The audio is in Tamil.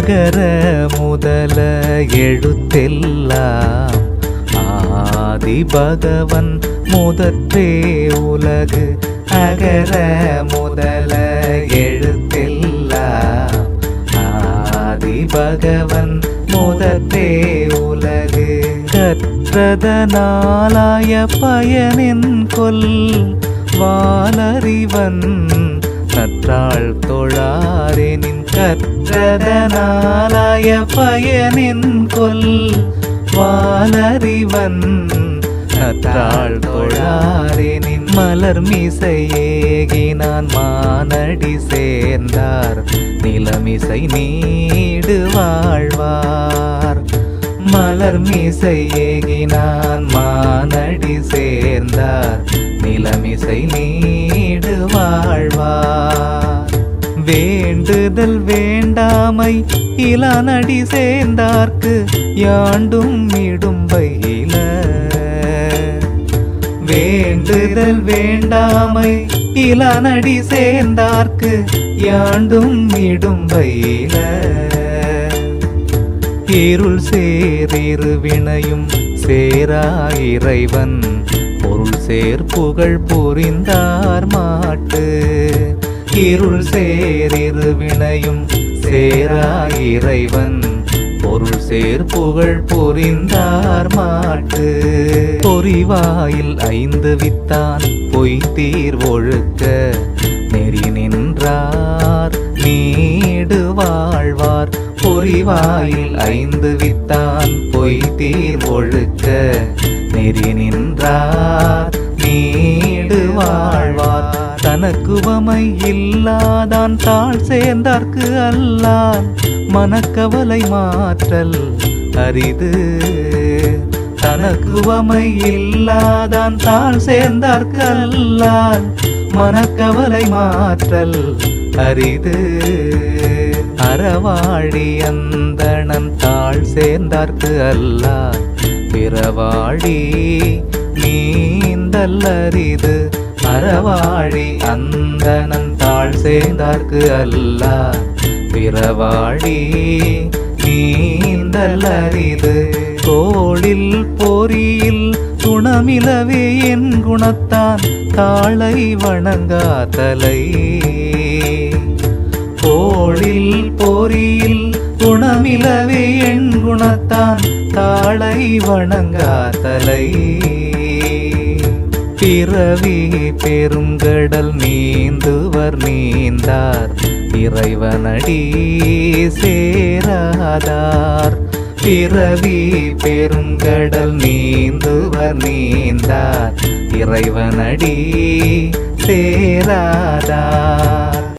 அகர முதல எழுத்தெல்லாம் ஆதி பகவன் முதற்றே உலகு அகர முதல எழுத்தெல்லாம் ஆதி பகவன் முதற்றே உலகு. கற்றதனாலாய பயனின் கொல் வாலறிவன் நற்றாள் தொழாரெனின் கற்றதனாலாய பயனின் கொல். வாலறிவன் நற்றாள் தொழாரெனின் மலர் மிசையேகினான் மானடி சேர்ந்தார். நிலமிசை நீடு வாழ்வார். மலர் மீசையேகினான் மானடி சேர்ந்தார். நிலமிசை நீடு வாழ்வார். வேண்டுதல் வேண்டாமை இளநடி சேர்ந்தார்க்கு யாண்டும் இடும்பையில வேண்டுதல் வேண்டாமை இளநடி சேர்ந்தார்க்கு யாண்டும் இடும்பையில இருள் சேரிரு வினையும் சேரா இறைவன் பொருள் சேர் புகழ் புரிந்தார் மாட்டு. இருள் சேரிரு வினையும் சேரா இறைவன். பொருள் சேர் புகழ் புரிந்தார் மாட்டு. பொறிவாயில் ஐந்து வித்தான் பொய் தீர் ஒழுக்க. நெறி நின்றார் நீடு வாழ்வார். பொறிவாயில் ஐந்து வித்தான் பொய் தீர் ஒழுக்க. நெறி நின்றார் நீ மனக்குவமை இல்லாதான் தாழ் சேர்ந்தார்க்கு அல்லான் மனக்கவலை மாற்றல் அரிது. தனக்குவமை இல்லாதான் தாழ் சேர்ந்தார்க்கு அல்லான் மனக்கவலை மாற்றல் அரிது. அறவாழி அந்தணன் தாழ் சேர்ந்தார்க்கு அல்லான் பிறவாழி நீந்தல் அரிது. அறவாழி அந்தனன் தாழ் சேர்ந்தார்க்கு அல்ல. பிறவாழி நீந்தல் அரிது கோளில் பொறியில் குணமிலவே என் குணத்தான் தாளை வணங்காதலை கோளில் பொறியில் குணமிலவே என் குணத்தான் தாளை வணங்காதலை பிறவி பெருங்கடல் நீந்துவர் நீந்தார். இறைவனடி சேராதார். பிறவி பெருங்கடல் நீந்துவர் நீந்தார். இறைவனடி சேராதார்.